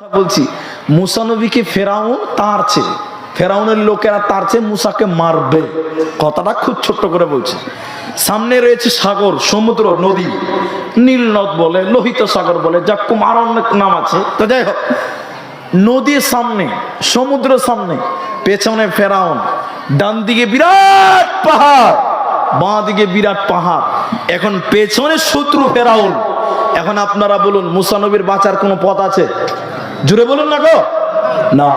বলছি, মুসা নবীকে ফেরাউন তারছে ফেরাউনের লোকেরা তারছে মুসাকে মারবে। কথাটা খুব ছোট্ট করে বলছে। সামনে রয়েছে সাগর, সমুদ্র, নদী। নীল নদ বলে, লোহিত সাগর বলে আরও অনেক নাম আছে। তো যাই হোক, নদীর সামনে, সমুদ্র সামনে, পেছনে ফেরাউন। ডান দিকে বিরাট পাহাড়, বাঁ দিকে বিরাট পাহাড়। এখন পেছনে শত্রু ফেরাউন। এখন আপনারা বলুন মুসানবীর বাঁচার কোনো পথ আছে? জুড়ে বলুন না গো। না।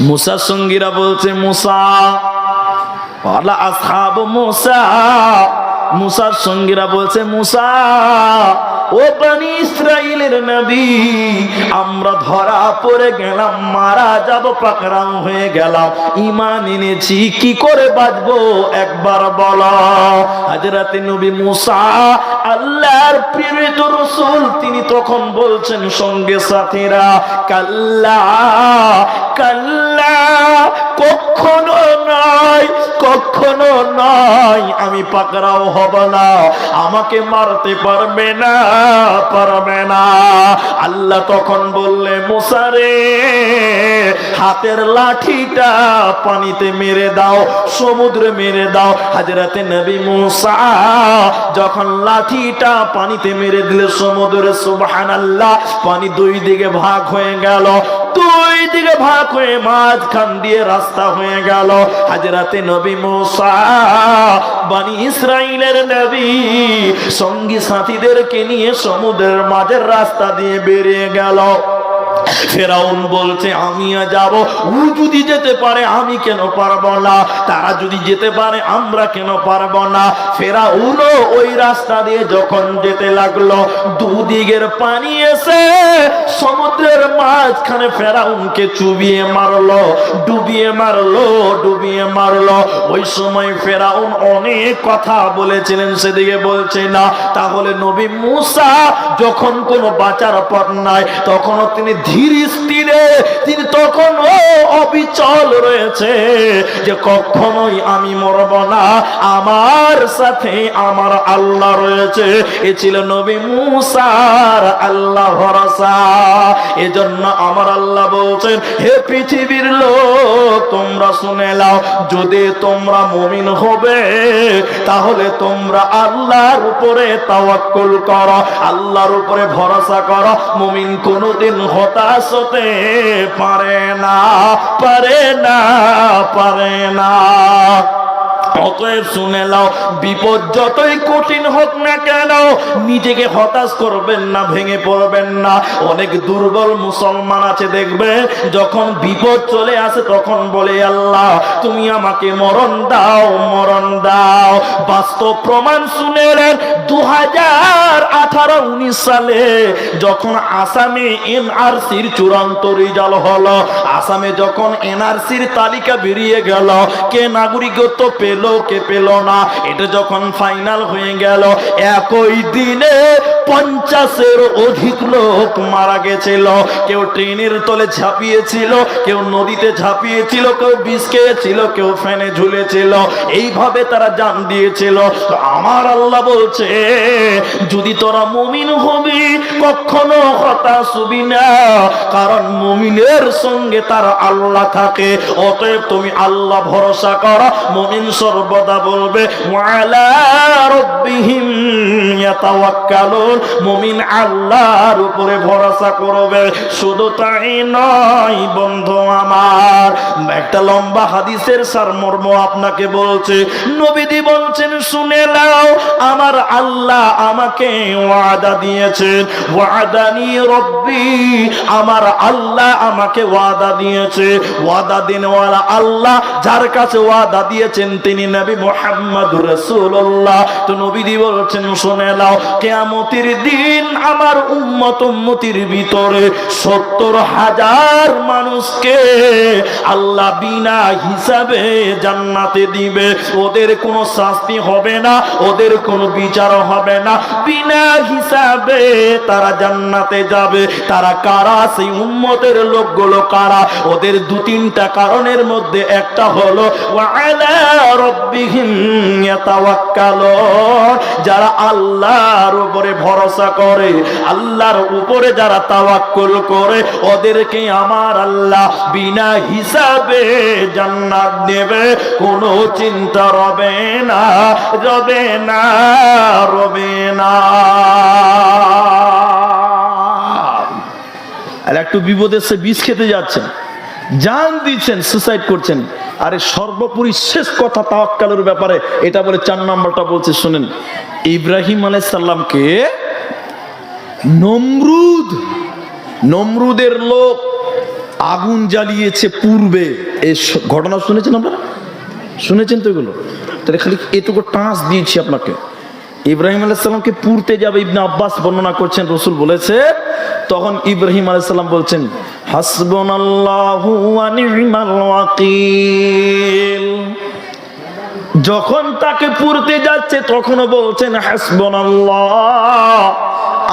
মুসা সঙ্গীরা বলছে, মুসা আসহাব মুসা। মুসার সঙ্গীরা বলছে, মুসা ও বানি ইসরাইলের নবী, আমরা ধরা পড়ে গেলাম, মারা যাব, পাকড়াও হয়ে গেলাম। ইমান এনেছি, কি করে বাঁচবো? একবার বলো। হাজরাতে নবী মুসা, আল্লাহর প্রেরিত রসুল, তিনি তখন বলছেন, সঙ্গে সাথীরা, কাল্লা কাল্লা কখনো নাই কখনো নাই। আমি পাকড়াও হব না। আমাকে মারতে পারবে না পারবে না। আল্লাহ তখন বললে মুসারে হাতের লাঠিটা পানিতে মেরে দাও, সমুদ্রে মেরে দাও। হাজরাতে নবী মুসা যখন লাঠিটা পানিতে মেরে দিলে, সমুদ্রে সুবহানাল্লাহ, পানি দুই দিকে ভাগ হয়ে গেল। দুই দিকে ভাগ হয়ে মাঝখান দিয়ে রাস্তা হয়ে গেল। হাজরাতে নবী মোসা, বানি ইসরাইলের নবী, সঙ্গী সাথীদেরকে নিয়ে সমুদ্রের মাঝের রাস্তা দিয়ে বেরিয়ে গেল। ফেরাউন বলছে আমিও যাব। ও যদি যেতে পারে, আমি কেন পারব না? তারা যদি যেতে পারে, আমরা কেন পারব না? ফেরাউনও ওই রাস্তা দিয়ে যখন যেতে লাগল, দুদিকের পানি এসে সমুদ্রের মাঝখানে ফেরাউনকে চুবিয়ে মারলো, ডুবিয়ে মারলো ডুবিয়ে মারলো। ওই সময় ফেরাউন অনেক কথা বলেছিলেন, সেদিকে বলছে, না, তাহলে নবী মুসা যখন কোনো বাঁচার পথ নাই, তখনও তিনি ধীর তিনি তখনও অবিচল রয়েছে যে কখনোই আমি মরব না। আমার সাথে আমার আল্লাহ রয়েছে। এ ছিল নবী মুসার আল্লাহ ভরসা। এজন্য আমার আল্লাহ বলছেন, হে পৃথিবীর লোক, তোমরা শুনে যদি তোমরা মুমিন হবে, তাহলে তোমরা আল্লাহর উপরে তাওয়াক্কুল করো, আল্লাহর উপরে ভরসা করো। মুমিন কোনোদিন হতাশ হতে পারে না পারে না পারে না। অতএব শুনে নাও, বিপদ যতই কঠিন হোক না কেন, নিজেকে হতাশ করবেন না, ভেঙে পড়বেন না। অনেক দুর্বল মুসলমান আছে, দেখবে, যখন বিপদ চলে আসে, তখন বলে, আল্লাহ, তুমি আমাকে মরণ দাও মরণ দাও। বাস্তব প্রমাণ শুনে নেন দু হাজার আঠারো উনিশ সালে যখন আসামে এনআরসির চূড়ান্ত রেজাল্ট হলো, আসামে যখন এনআরসির তালিকা বেরিয়ে গেল, কে নাগরিকত্ব পেল কে পেল না। এটা যখন ফাইনাল হয়ে গেল একই দিনে পঞ্চাশের অধিক লোক মারা গেছিল। কেউ ট্রেনের তলে ঝাঁপিয়েছিল, কেউ নদীতে ঝাঁপিয়েছিল, কেউ বিষ খেয়েছিল, কেউ ফ্যানে ঝুলেছিল। এইভাবে তারা জান দিয়েছিল। আমার আল্লাহ বলছে, যদি তোরা মুমিন হবি, কখনো হতাশ হবি না। কারণ মুমিনের সঙ্গে তার আল্লাহ থাকে। অতএব তুমি আল্লাহ ভরসা করো, মুমিন সর্বদা বলবে, ওয়ালা রব্বিহিম ইয়াতাওয়াক্কালুন। মুমিন আল্লাহর উপরে ভরসা করবে, শুধু তাই নয় বন্ধু আমার, একটা লম্বা হাদিসের সারমর্ম আপনাকে বলছে। নবীদি বলছেন, শুনে নাও, আমার আল্লাহ আমাকে ওয়াদা দিয়েছেন। ওয়াদা নিয়ে রব্বি, আমার আল্লাহ আমাকে ওয়াদা দিয়েছে। ওয়াদা দিনওয়ালা আল্লাহ যার কাছে ওয়াদা দিয়েছেন, তিনি নবী মোহাম্মদ রসুল্লাহ তো নবীদি বলছেন, শুনে নাও, কেয়ামতির দিন আমার উম্মত উম্মতির ভিতরে সত্তর হাজার মানুষকে আল্লাহ বিনা হিসাবে জান্নাতে দিবে। ওদের কোনো শাস্তি হবে না, ওদের কোনো বিচার হবে না। বিনা হিসাবে তারা জান্নাতে যাবে। তারা কারা? সেই উম্মতের লোকগুলো কারা? ওদের দু তিনটা কারণের মধ্যে একটা হলো যারা আল্লাহর উপরে ভরসা ভরসা করে, আল্লাহর উপরে যারা তাওয়াক্কুল করে, ওদেরকে আমার আল্লাহ বিনা হিসাবে জান্নাত দেবে। কোনো চিন্তা রবে না রবে না রবে না। আর একটু বিপদে সে বিষ খেতে যাচ্ছেন। জান দিচ্ছেন সুসাইড করছেন। আরে সর্বোপরি শেষ কথা তাওয়াক্কালের ব্যাপারে, এটা বলে চার নম্বরটা বলছে, শুনেন। ইব্রাহিম আলাইসাল্লামকে নমরুদ, নমরুদের লোক আগুন জ্বালিয়েছে পূর্বে। এই স- ঘটনা শুনেছেন আপনারা? শুনেছেন তো এগুলো? তাহলে খালি এটুকু টাঁচ দিয়েছি আপনাকে। ইব্রাহিম আলাইসাল্লামকে পুরতে যাবে ইবনে আব্বাস বর্ণনা করছেন, রসুল বলেছে তখন ইব্রাহিম আলাইসাল্লাম বলছেন যখন তাকে পুরতে যাচ্ছে তখনও বলছেন হাসবুনাল্লাহ।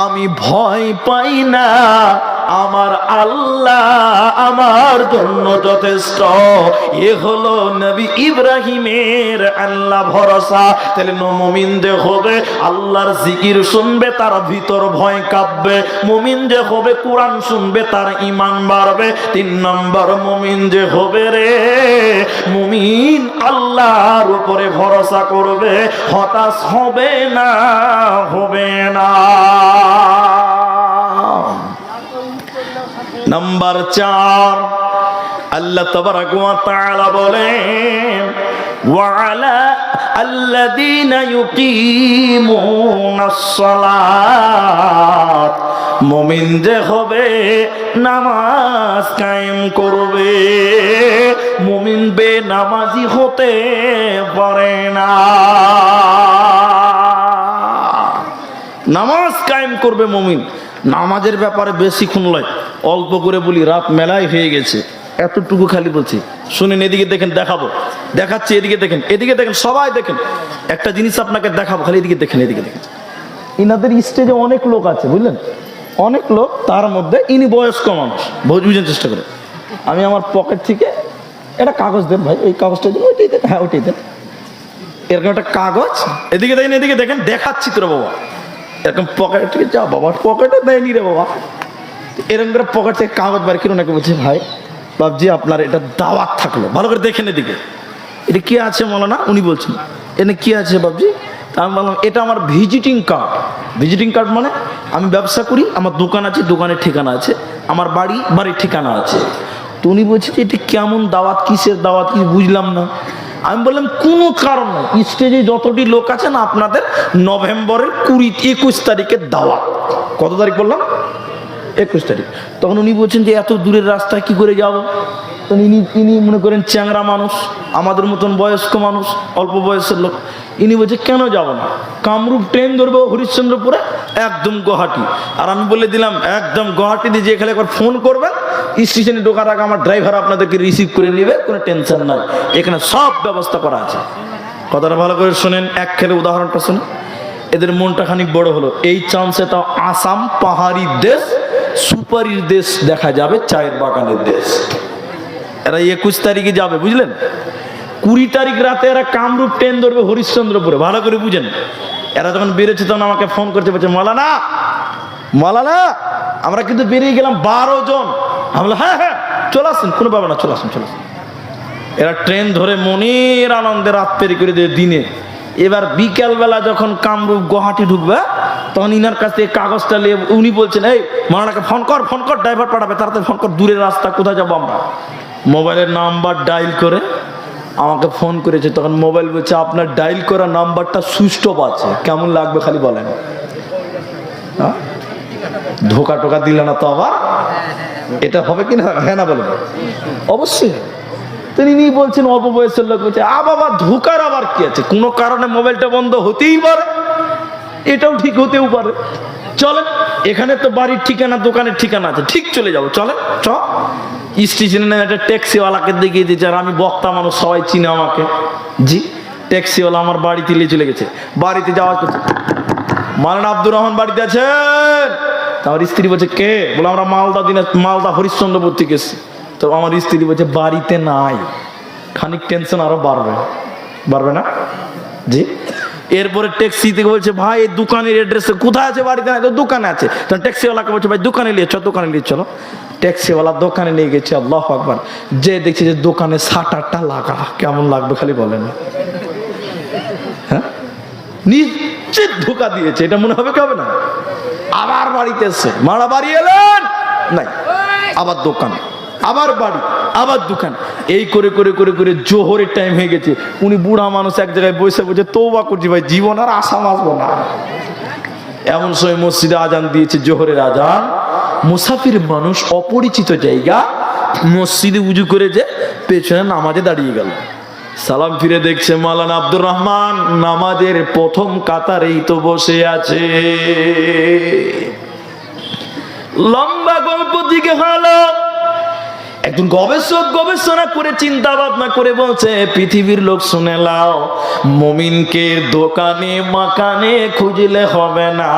আমি ভয় পাই না। আমার আল্লাহ আমার জন্য যথেষ্ট। এ হলো নবী ইব্রাহিমের আল্লাহ ভরসা। তাহলে মুমিন যে হবে, আল্লাহর জিকির শুনবে, তার ভিতর ভয় কাঁপবে। মুমিন যে হবে, কোরআন শুনবে, তার ইমান বাড়বে। তিন নম্বর, মুমিন যে হবে রে, মুমিন আল্লাহর উপরে ভরসা করবে। হতাশ হবে না হবে না। নাম্বার চার, আল্লাহ তাবারাক বলেন সালাত। মুমিন যে হবে, নামাজ কায়েম করবে। মুমিন বে নামাজি হতে পারে না। নামাজ কায়েম করবে মমিন। নামাজের ব্যাপারে বেশি খুনলয় অল্প করে বলি, রাত মেলায় হয়ে গেছে। এতটুকু খালি বলছি। শুনেন, এদিকে দেখেন, দেখাবো। দেখাচ্ছি, এদিকে দেখেন এদিকে দেখেন, সবাই দেখেন। একটা জিনিস আপনাকে দেখাবো, খালি এদিকে দেখেন এদিকে দেখেন। ইনাদের স্টেজে অনেক লোক আছে, বুঝলেন? অনেক লোক, তার মধ্যে ইনি বয়স্ক মানুষ। বুঝ- বুঝার চেষ্টা করে আমি আমার পকেট থেকে, একটা কাগজ দেন ভাই ওই কাগজটা দিন, ওইটাই দেন হ্যাঁ ওইটাই দেন। এরকম একটা কাগজ। এদিকে দেখেন এদিকে দেখেন, দেখাচ্ছি তোর বাবা। এরকম পকেট থেকে যা বাবা পকেটে দেয়নি রে বাবা। এরকম করে পকেট থেকে কাগজ বার করে ওনাকে বলছে, ভাই বাবজি আপনার এটা দাওয়াত থাকল। ভালো করে দেখেন এদিকে। এটা কি আছে না উনি বলছেন। এনে কি আছে বাবজি আমি বললাম, এটা আমার ভিজিটিং কার্ড ভিজিটিং কার্ড মানে আমি ব্যবসা করি, আমার দোকান আছে, দোকানের ঠিকানা আছে, আমার বাড়ি, বাড়ির ঠিকানা আছে। তো উনি বলছে যে, এটা কেমন দাওয়াত? কিসের দাওয়াত? কি বুঝলাম না। আমি বললাম, কোনো কারণ স্টেজে যতটি লোক আছেন আপনাদের নভেম্বরের কুড়ি, একুশ তারিখের দাওয়া কত তারিখ বললাম? একুশ তারিখ। তখন উনি বলছেন যে, এত দূরের রাস্তায় কি করে যাব? ইনি ইনি মনে করেন চ্যাংরা মানুষ, আমাদের মতন বয়স্ক মানুষ, অল্প বয়সের লোক। ইনি বলছে, কেন যাব না? কামরূপ ট্রেন ধরবো হরিশ্চন্দ্রপুরে, একদম গুয়াহাটি। আর আমি বলে দিলাম, একদম গুয়াহাটি দিয়ে যে এখানে একবার ফোন করবেন স্টেশনে ঢোকার আগে আমার ড্রাইভার আপনাদেরকে রিসিভ করে নেবে, কোনো টেনশন নাই। এখানে সব ব্যবস্থা করা আছে। কথাটা ভালো করে শোনেন, এক খেলে উদাহরণটা শোনেন। এদের মনটা খানিক বড় হলো। এই চান্সে তাও আসাম পাহাড়ি দেশ, সুপারির দেশ দেখা যাবে, চায়ের বাগানের দেশ। এরা একুশ তারিখে যাবে, বুঝলেন? কুড়ি তারিখ রাতে এরা কামরূপ ট্রেন ধরবে হরিশ্চন্দ্রপুরে। ভালো করে বুঝেন। এরা যখন বেরোচ্ছে তখন আমাকে ফোন করতে বলছে মালানা মালানা আমরা কিন্তু বেরিয়ে গেলাম বারো জন। আমি হ্যাঁ হ্যাঁ চলে আসুন, কোনো ব্যাপার না, চলে আসুন চলে আসুন। এরা ট্রেন ধরে মনের আনন্দে রাত পেরি করে দেয় দিনে। এবার বিকেলবেলা যখন কামরূপ গুয়াহাটি ঢুকবে, তখন ইনার কাছ থেকে কাগজটা নিয়ে উনি বলছেন, এই, মারানাকে ফোন কর ফোন কর, ড্রাইভার পাঠাবে, তাড়াতাড়ি ফোন কর, দূরের রাস্তা, কোথায় যাব আমরা? মোবাইলের নাম্বার ডাইল করে আমাকে ফোন করেছে, তখন মোবাইল বলছে, আপনার ডাইল করা নাম্বারটা সুস্থ আছে, কেমন লাগবে খালি বলেন? ধোকা টোকা দিলে না তো আবার? এটা হবে কি না হ্যাঁ না বলেন অবশ্যই। তিনি বলছেন, অল্প বয়সের লোক বলছে, আ বাবা, ধোকার আবার কি আছে? কোনো কারণে মোবাইলটা বন্ধ হতেই পারে। এটাও ঠিক হতেও পারে। চলেন, এখানে তো বাড়ির ঠিকানা, দোকানের ঠিকানা আছে। ঠিক চলে যাব। চলেন, চ। স্টেশনে একটা ট্যাক্সিওয়ালাকে দেখিয়ে দিয়েছে, আর আমি বক্তা মানুষ, সবাই চিনে আমাকে। জি, ট্যাক্সিওয়ালা আমার বাড়িতে নিয়ে চলে গেছে। বাড়িতে করছে মালানা আব্দুর রহমান বাড়িতে আছেন? আমার স্ত্রী বলছে, কে? বলে, আমরা মালদা দিনে, মালদা, হরিশ্চন্দ্রপুর থেকে এসেছি। তো আমার স্ত্রী বলছে, বাড়িতে নাই। খানিক টেনশন আরও বাড়বে। বাড়বে না? জি। এরপরে ট্যাক্সি থেকে বলছে, ভাই, এই দোকানের অ্যাড্রেস কোথায় আছে? বাড়িতে নাই তো দোকানে আছে। তখন ট্যাক্সিওয়ালাকে বলছে, ভাই, দোকানে নিয়ে চলো, দোকানে নিয়ে চলো। ট্যাক্সিওয়ালা দোকানে নিয়ে গেছে, আল্লাহ আকবার। যে দেখছে যে দোকানে শাটারটা লাগা, কেমন লাগবে খালি বলেন। হ্যাঁ? নিশ্চিত ধোকা দিয়েছে, এটা মনে হবে কবে না? আবার বাড়িতে এসছে। মারা বাড়ি এলেন? নাই। আবার দোকান, আবার বাড়ি, আবার দোকান। এই করে করে করে করে জোহরের টাইম হয়ে গেছে। উনি বুড়া মানুষ এক জায়গায় বসে বসে তৌবা করছি, ভাই, জীবন আর আশা মাসবো না। এমন সময় মসজিদে আজান দিয়েছে, জোহরের আজান। মুসাফির মানুষ অপরিচিত জায়গা, মসজিদে উজু করে যে পেছনে নামাজে দাঁড়িয়ে গেল। সালাম ফিরে দেখছে মালান আব্দুর রহমান, নামাজের প্রথম কাতারেই তো বসে আছে। লম্বা গল্প দিকে হলো। একজন গবেষক গবেষণা করে চিন্তা ভাবনা করে বলছে, পৃথিবীর লোক শুনে লাও মমিনকে দোকানে মাকানে খুঁজলে হবে না।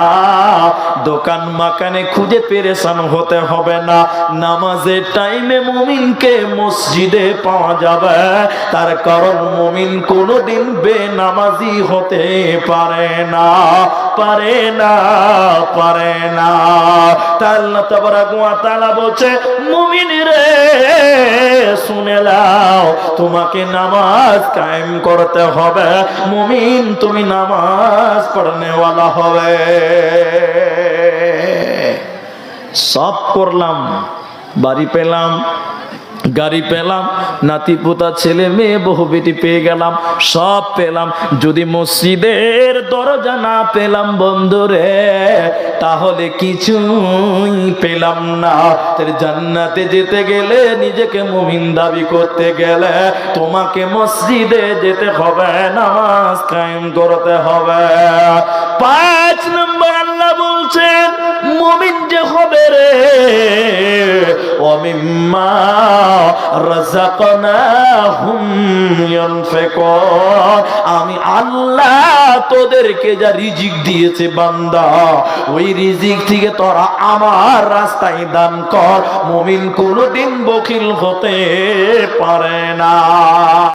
দোকান মাকানে খুঁজে পেরেশান হতে হবে না। নামাজের টাইমে মমিনকে মসজিদে পাওয়া যাবে। তার কারণ মমিন কোনোদিন বেনামাজি হতে পারে না পারে না পারে না। তাল্লা তাবারাক ওয়া তাআলা বলছে, মুমিন রে শুনে লাও তোমাকে নামাজ কায়েম করতে হবে। মুমিন, তুমি নামাজ পড়নেওয়ালা হবে। সব করলাম, বাড়ি পেলাম গাড়ি পেলাম, নাতি পোতা ছেলে মেয়ে, বহু বেটি পেয়ে গেলাম, সব পেলাম। যদি মসজিদের দরজা না পেলাম বন্ধুরে, তাহলে কিছুই পেলাম না। জান্নাতে যেতে গেলে নিজেকে মুমিন দাবি করতে গেলে তোমাকে মসজিদে যেতে হবে, নামাজ কায়েম করতে হবে। পাঁচ নম্বর আল্লাহ বলছেন, মুমিন যে হবে রে, অমিম্মা আমি আল্লাহ তোদেরকে যা রিজিক দিয়েছে বান্দা, ওই রিজিক থেকে তোরা আমার রাস্তায় দান কর। মমিন কোনোদিন বকিল হতে পারে না।